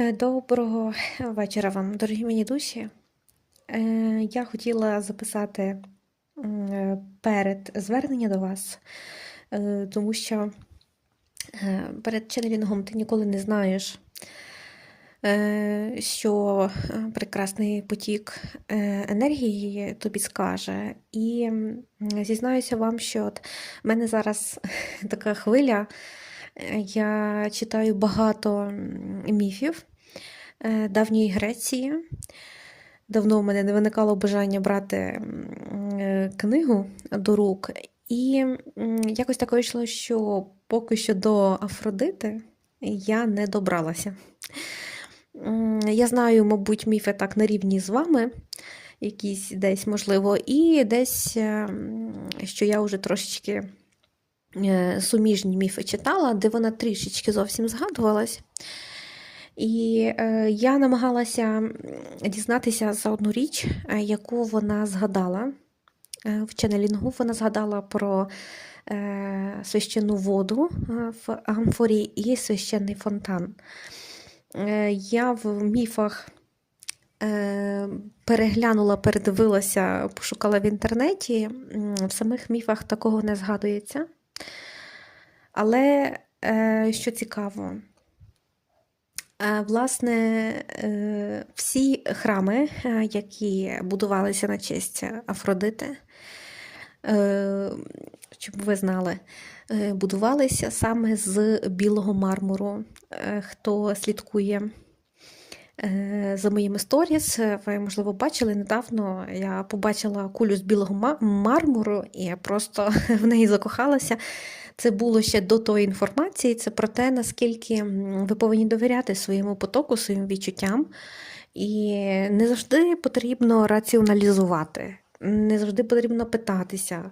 Е, Доброго вечора вам, дорогі мої душі. Е, Я хотіла записати е, перед звернення до вас, тому що перед ченнелінгом ти ніколи не знаєш, що прекрасний потік енергії тобі скаже. І зізнаюся вам, що в мене зараз така хвиля. Е, Я читаю багато міфів е, давньої Греції. Давно в мене не виникало бажання брати е, книгу до рук. І якось так вийшло, що поки що до Афродити я не добралася. Я знаю, мабуть, міфи так на рівні з вами, якісь десь, можливо, і десь, е, що я вже трошечки суміжні міфи читала, де вона трішечки зовсім згадувалась. І е, я намагалася дізнатися за одну річ, е, яку вона згадала е, в ченнелінгу. Вона згадала про е, священну воду е, в амфорі і священний фонтан. Е, я в міфах е, переглянула, передивилася, пошукала в інтернеті. В самих міфах такого не згадується. Але е, що цікаво, е, власне, е, всі храми, які будувалися на честь Афродити, щоб ви знали, будувалися саме з білого мармуру. Хто слідкує за моїми сторіс, ви, можливо, бачили недавно. Я побачила кулю з білого мармуру, і я просто в неї закохалася. Це було ще до тої інформації. Це про те, наскільки ви повинні довіряти своєму потоку, своїм відчуттям. І не завжди потрібно раціоналізувати, не завжди потрібно питатися, е,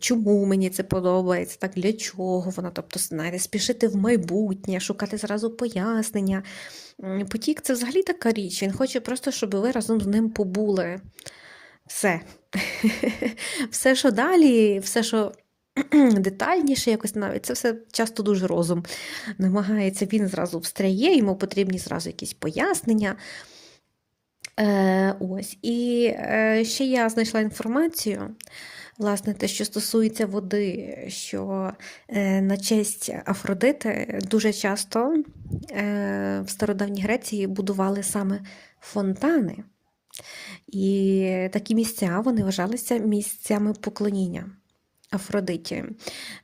чому мені це подобається, так для чого воно. Тобто, знаєте, спішити в майбутнє, шукати зразу пояснення. Потік це взагалі така річ. Він хоче просто, щоб ви разом з ним побули. Все. Все, що далі, все, що детальніше, якось навіть, це все часто дуже розум. Намагається, він зразу встряє, йому потрібні зразу якісь пояснення. Е, ось. І е, ще я знайшла інформацію, власне, те, що стосується води, що е, на честь Афродити дуже часто е, в стародавній Греції будували саме фонтани. І такі місця вони вважалися місцями поклоніння Афродиті.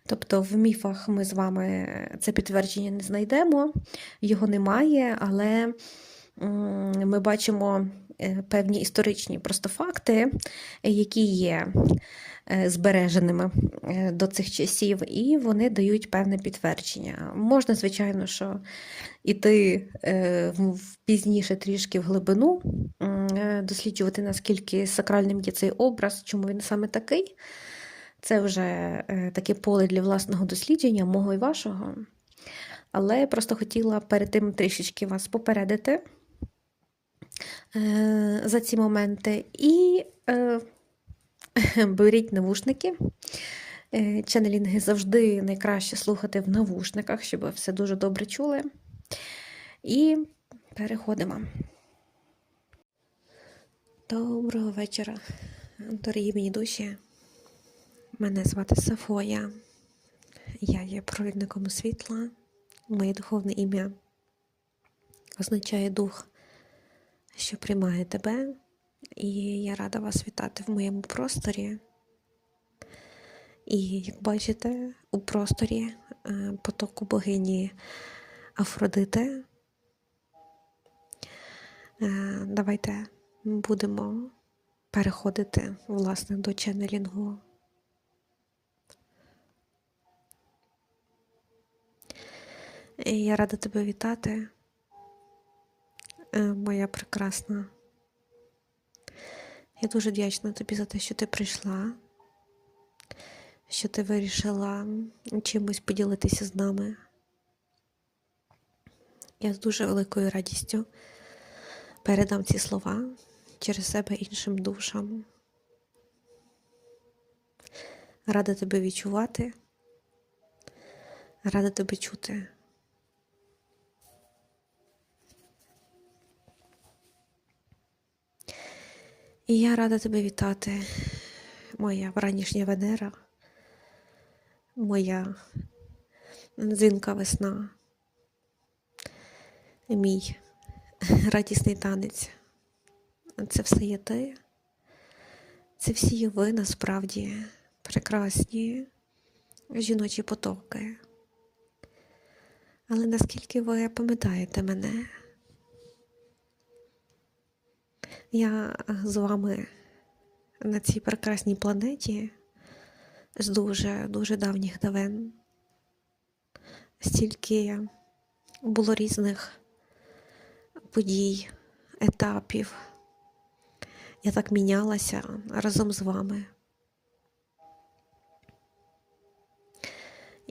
Тобто в міфах ми з вами це підтвердження не знайдемо, його немає, але ми бачимо е, певні історичні просто факти, які є збереженими е, до цих часів, і вони дають певне підтвердження. Можна, звичайно, що іти е, пізніше трішки в глибину, е, досліджувати, наскільки сакральним є цей образ, чому він саме такий. Це вже е, таке поле для власного дослідження, мого і вашого. Але просто хотіла перед тим трішечки вас попередити е, за ці моменти. І е, беріть навушники. Е, Ченнелінги завжди найкраще слухати в навушниках, щоб ви все дуже добре чули. І переходимо. Доброго вечора, дорогі мої душі. Мене звати Сафоя. Я є провідником світла. Моє духовне ім'я означає дух, що приймає тебе. І я рада вас вітати в моєму просторі. І як бачите, у просторі е, потоку богині Афродити. Е, Давайте будемо переходити власне до ченнелінгу. Я рада тебе вітати, е, моя прекрасна. Я дуже вдячна тобі за те, що ти прийшла, що ти вирішила чимось поділитися з нами. Я з дуже великою радістю передам ці слова через себе іншим душам. Рада тебе відчувати, рада тебе чути. І я рада тебе вітати, моя вранішня Венера, моя дзвінка весна, мій радісний танець. Це все є ти. Це всі є ви насправді прекрасні жіночі потоки. Але наскільки ви пам'ятаєте мене? Я з вами на цій прекрасній планеті з дуже дуже давніх давен. Стільки було різних подій, етапів. Я так мінялася разом з вами.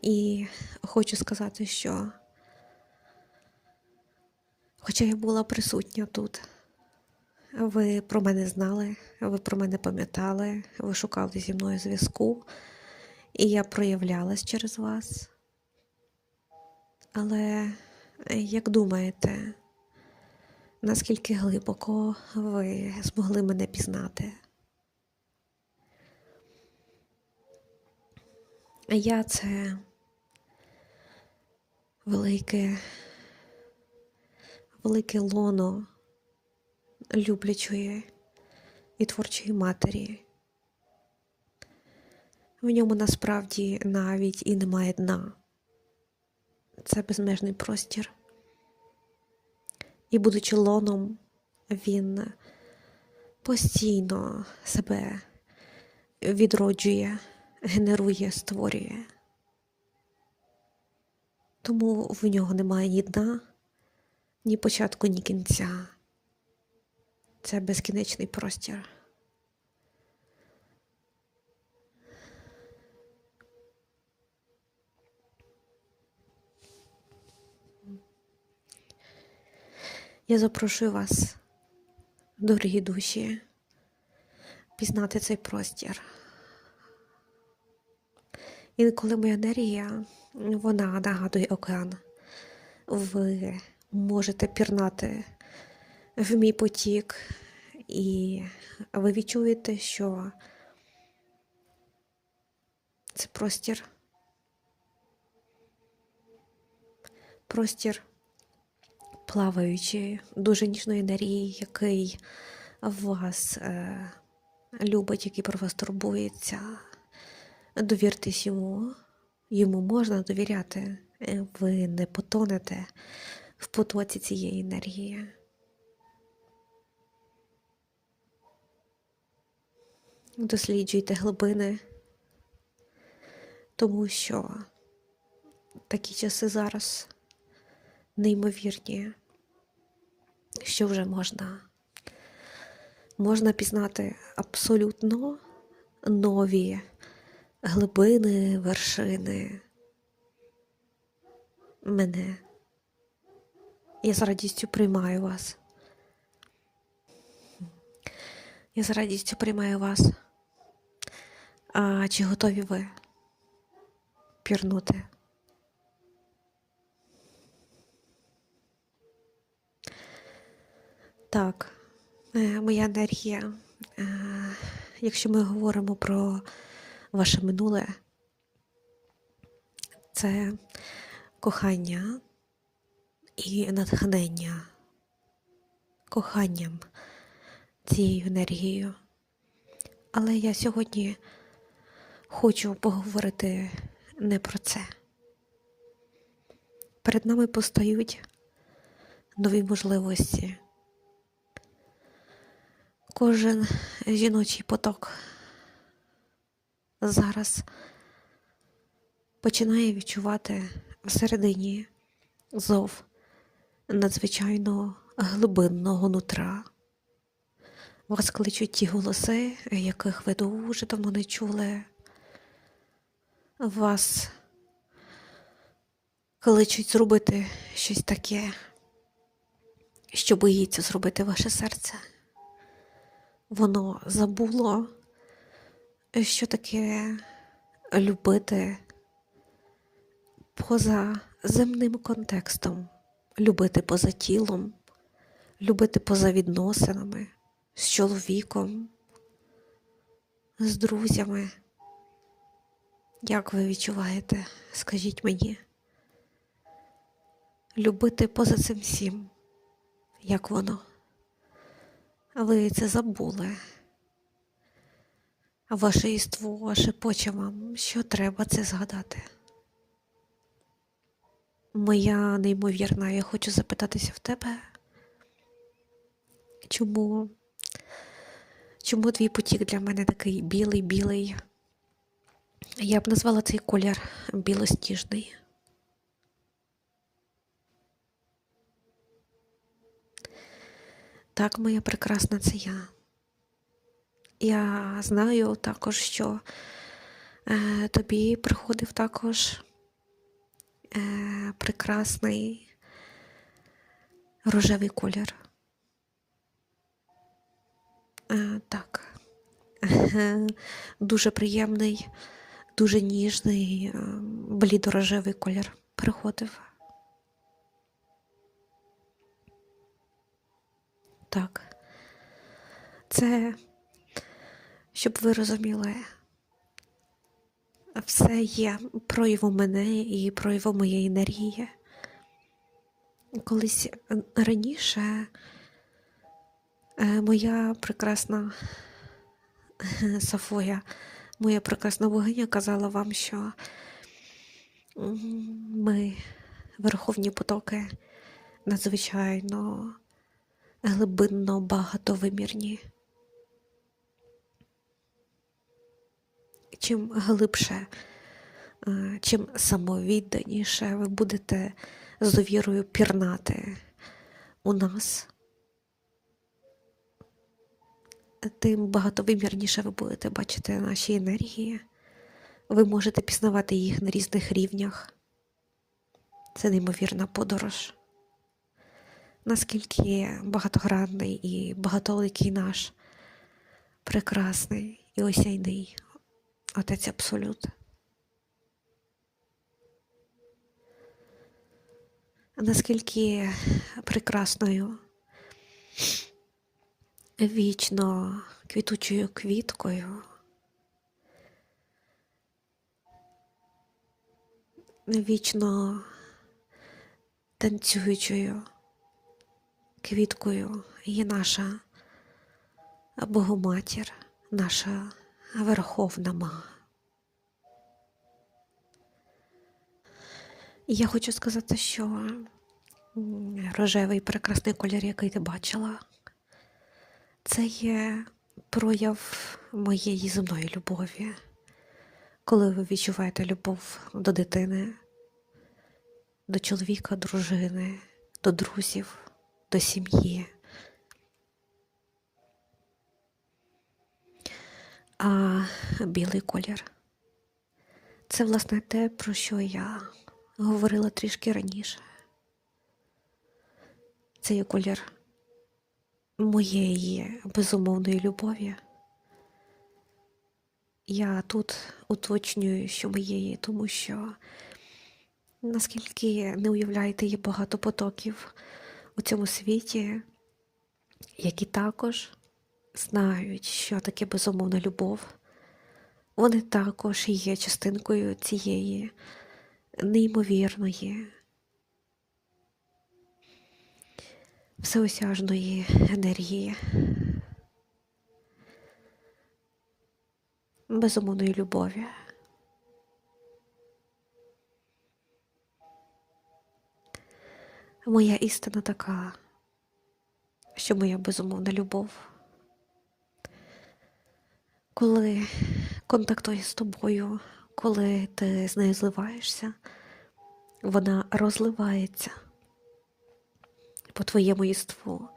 І хочу сказати, що, хоча я була присутня тут, ви про мене знали, ви про мене пам'ятали, ви шукали зі мною зв'язку, і я проявлялась через вас. Але як думаєте, наскільки глибоко ви змогли мене пізнати? Я це велике, велике лоно люблячої і творчої матері. В ньому насправді навіть і немає дна. Це безмежний простір. І, будучи лоном, він постійно себе відроджує, генерує, створює. Тому в нього немає ні дна, ні початку, ні кінця. Це безкінечний простір. Я запрошую вас, дорогі душі, пізнати цей простір. Інколи моя енергія, вона нагадує океан. Ви можете пірнати в мій потік, і ви відчуєте, що це простір. Простір плаваючої, дуже ніжної енергії, який вас е, любить, який про вас турбується. Довіртесь йому, йому можна довіряти, Е, ви не потонете в потоці цієї енергії. Досліджуйте глибини, тому що такі часи зараз неймовірні, що вже можна. Можна пізнати абсолютно нові глибини, вершини мене. Я з радістю приймаю вас. Я з радістю приймаю вас. А чи готові ви пірнути? Так, е, моя енергія. Е, Якщо ми говоримо про ваше минуле, це кохання і натхнення коханням цією енергією. Але я сьогодні хочу поговорити не про це. Перед нами постають нові можливості. Кожен жіночий поток зараз починає відчувати всередині зов надзвичайно глибинного нутра. Вас кличуть ті голоси, яких ви дуже давно не чули. Вас кличуть зробити щось таке, що боїться зробити ваше серце. Воно забуло, що таке любити поза земним контекстом, любити поза тілом, любити поза відносинами, з чоловіком, з друзями. Як ви відчуваєте, скажіть мені? Любити поза цим всім, як воно? Ви це забули. А ваше іство шепоче вам, що треба це згадати. Моя неймовірна, я хочу запитатися в тебе, чому, чому твій потік для мене такий білий-білий? Я б назвала цей колір білосніжний. Так, моя прекрасна, це я. Я знаю також, що е, тобі приходив також е, прекрасний рожевий колір. Е, так, дуже приємний, дуже ніжний, е, блідорожевий колір приходив. Так. Це, щоб ви розуміли, все є проявом мене і проявом моєї енергії. Колись раніше е, моя прекрасна е, Сафоя, моя прекрасна богиня казала вам, що ми, верховні потоки, надзвичайно глибинно багатовимірні. Чим глибше, е, чим самовідданіше ви будете з довірою пірнати у нас, тим багатовимірніше ви будете бачити наші енергії. Ви можете пізнавати їх на різних рівнях. Це неймовірна подорож наскільки багатогранний і багатоликий наш прекрасний і осяйний Отець Абсолют. Наскільки прекрасною, вічно квітучою квіткою, вічно танцюючою квіткою є наша Богоматір, наша Верховна Мага. Я хочу сказати, що рожевий прекрасний колір, який ти бачила, це є прояв моєї земної любові. Коли ви відчуваєте любов до дитини, до чоловіка, дружини, до друзів, до сім'ї. А білий колір це, власне, те, про що я говорила трішки раніше. Це є колір моєї безумовної любові. Я тут уточнюю, що моєї, тому що наскільки не уявляєте, є багато потоків у цьому світі, які також знають, що таке безумовна любов. Вони також є частинкою цієї неймовірної, всеосяжної енергії, безумовної любові. Моя істина така, що моя безумовна любов, коли контактує з тобою, коли ти з нею зливаєшся, вона розливається по твоєму єству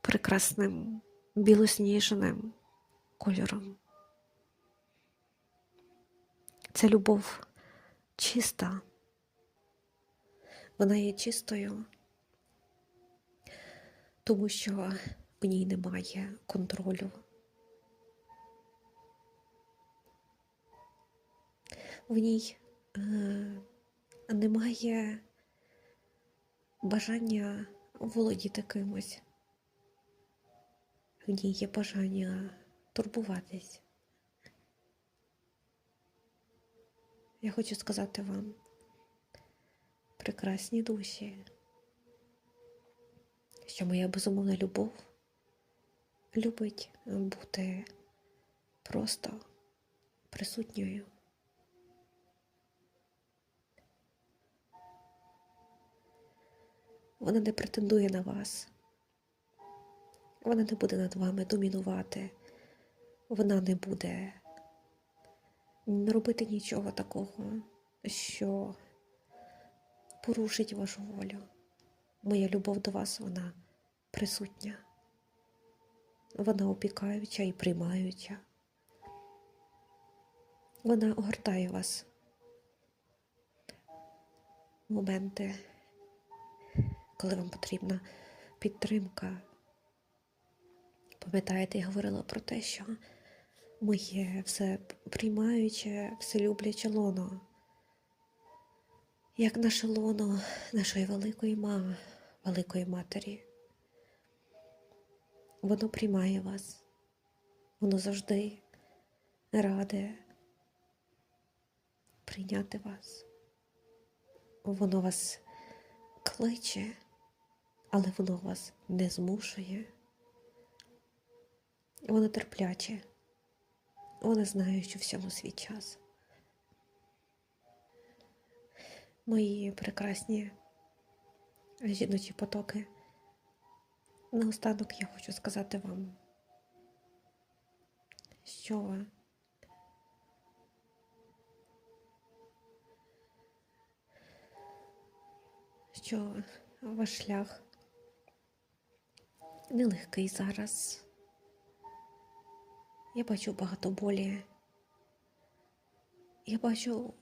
прекрасним білосніжним кольором. Це любов чиста. Вона є чистою, тому що в ній немає контролю. В ній е, немає бажання володіти кимось. в ній є бажання турбуватись. Я хочу сказати вам, прекрасні душі, що моя безумовна любов любить бути просто присутньою. Вона не претендує на вас. Вона не буде над вами домінувати. Вона не буде робити нічого такого, що порушить вашу волю. Моя любов до вас, вона присутня. Вона опікаюча і приймаюча. Вона огортає вас моменти, коли вам потрібна підтримка. Пам'ятаєте, я говорила про те, що моє все приймаюче, все любляче лоно, як наше лоно нашої великої мами, великої матері. Воно приймає вас, воно завжди раде прийняти вас. Воно вас кличе, але воно вас не змушує. Воно терпляче, воно знає, що всьому свій час. Мої прекрасні жіночі потоки. Наостанок я хочу сказати вам, що що ваш шлях нелегкий зараз. Я бачу багато болі. Я бачу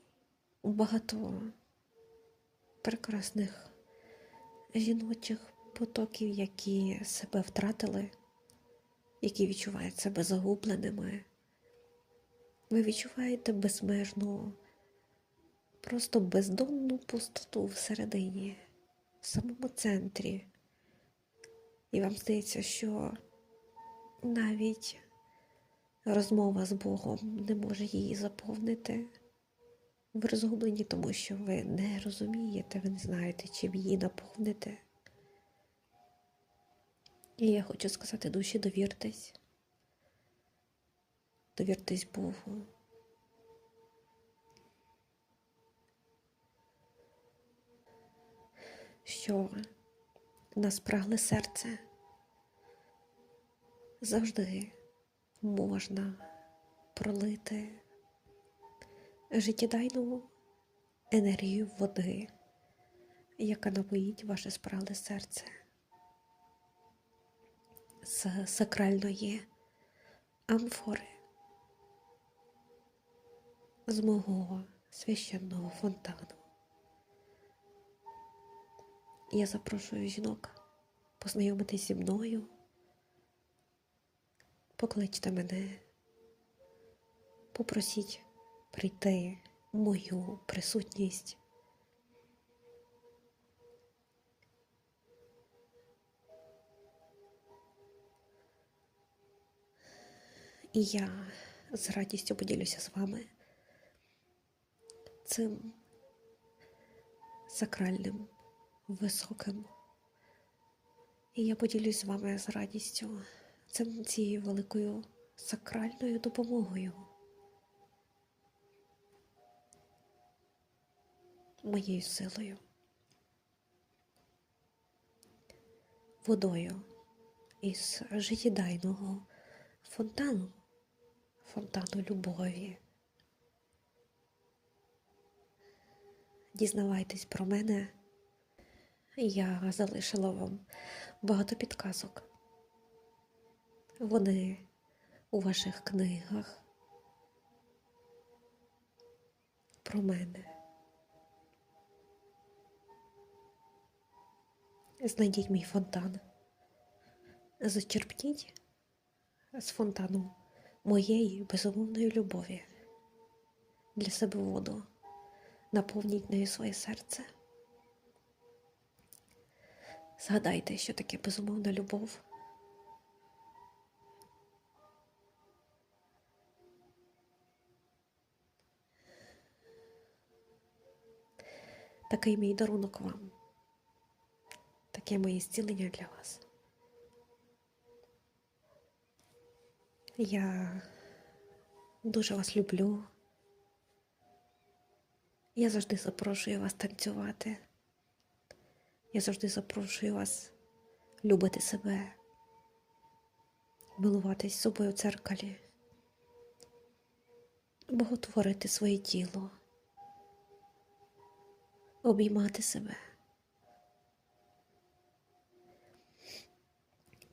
багато прекрасних жіночих потоків, які себе втратили, які відчувають себе загубленими. Ви відчуваєте безмежну, просто бездонну пустоту всередині, в самому центрі. І вам здається, що навіть розмова з Богом не може її заповнити. Ви розгублені, тому що ви не розумієте, ви не знаєте, чим її наповнити. І я хочу сказати душі, довіртесь, довіртесь Богу. Що нас прагле серце завжди можна пролити життєдайну енергію води, яка напоїть ваше спрагле серце з сакральної амфори, з мого священного фонтану. Я запрошую жінок познайомитись зі мною, покличте мене, попросіть прийти в мою присутність. І я з радістю поділюся з вами цим сакральним, високим. І я поділюсь з вами з радістю цим цією великою сакральною допомогою. Моєю силою, водою із життєдайного фонтану фонтану любові. Дізнавайтесь про мене, я залишила вам багато підказок. Вони у ваших книгах про мене. Знайдіть мій фонтан, зачерпніть з фонтану моєї безумовної любові для себе воду, наповніть нею своє серце. Згадайте, що таке безумовна любов. Такий мій дарунок вам, таке моє зцілення для вас. Я дуже вас люблю. Я завжди запрошую вас танцювати. Я завжди запрошую вас любити себе, милуватись собою в дзеркалі, боготворити своє тіло, обіймати себе,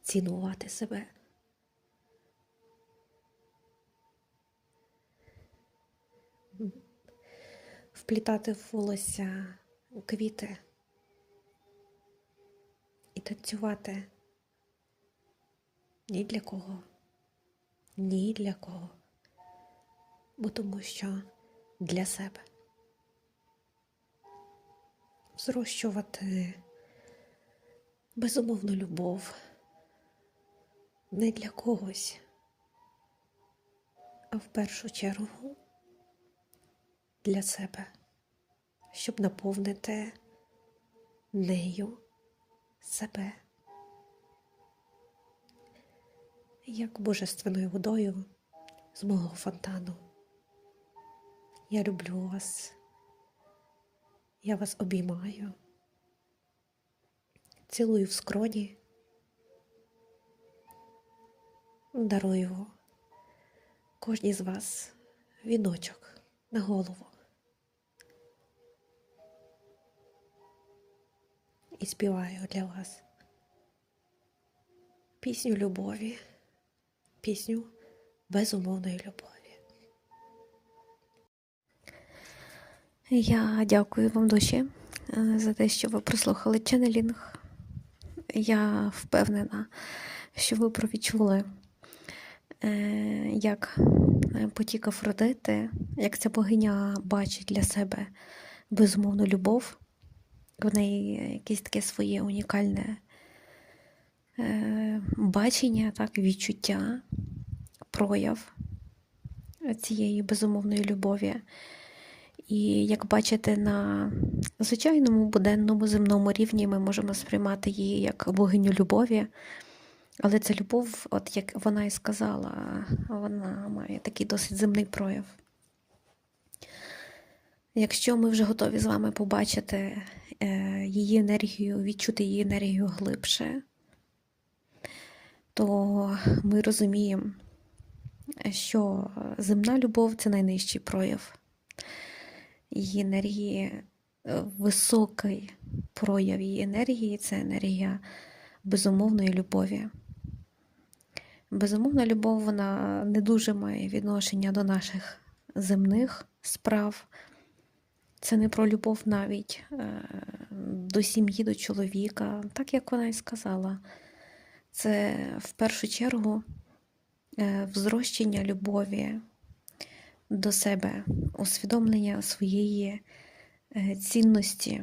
цінувати себе. Вплітати в волосся квіти і танцювати. Ні для кого, ні для кого, бо тому що для себе. Зрощувати безумовну любов. Не для когось, а в першу чергу для себе, щоб наповнити нею себе, як божественною водою з мого фонтану. Я люблю вас, я вас обіймаю, цілую в скроні, дарую кожній з вас віночок на голову. І співаю для вас пісню любові, пісню безумовної любові. Я дякую вам душі е, за те, що ви прослухали ченелінг. Я впевнена, що ви провідчули, е, як е, потік Афродити, як ця богиня бачить для себе безумовну любов. В неї якесь таке своє унікальне е, бачення, так, відчуття, прояв цієї безумовної любові. І як бачите, на звичайному буденному земному рівні ми можемо сприймати її як богиню любові. Але ця любов, от як вона і сказала, вона має такий досить земний прояв. Якщо ми вже готові з вами побачити її енергію, відчути її енергію глибше, то ми розуміємо, що земна любов це найнижчий прояв її енергії, е, високий прояв її енергії це енергія безумовної любові. Безумовна любов вона не дуже має відношення до наших земних справ. Це не про любов навіть е, до сім'ї, до чоловіка, так як вона і сказала. Це в першу чергу е, взрощення любові до себе, усвідомлення своєї е, цінності,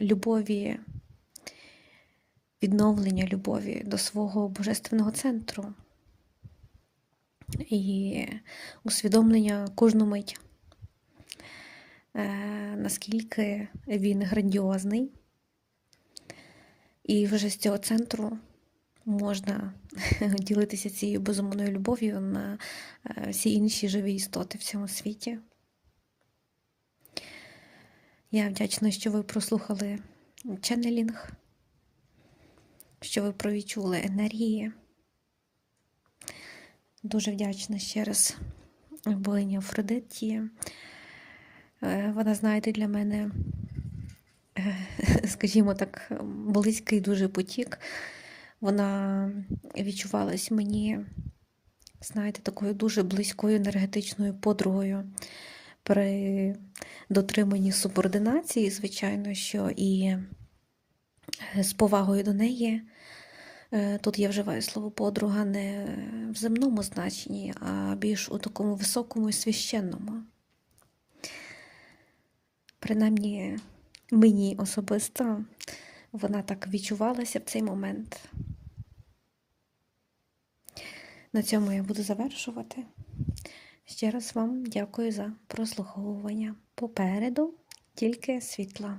любові, відновлення любові до свого божественного центру і усвідомлення кожну мить. Е, наскільки він грандіозний. І вже з цього центру можна ділитися цією безумовною любов'ю на е, всі інші живі істоти в цьому світі. Я вдячна, що ви прослухали ченнелінг, що ви провідчули енергії. Дуже вдячна ще раз богині Афродиті. Е, вона, знаєте, для мене, е, скажімо так, близький дуже потік. Вона відчувалась мені, знаєте, такою дуже близькою енергетичною подругою при дотриманні субординації, звичайно, що і е, з повагою до неї. Тут я вживаю слово подруга не в земному значенні, а більш у такому високому і священному. Принаймні, мені особисто вона так відчувалася в цей момент. На цьому я буду завершувати. Ще раз вам дякую за прослуховування. Попереду тільки світло.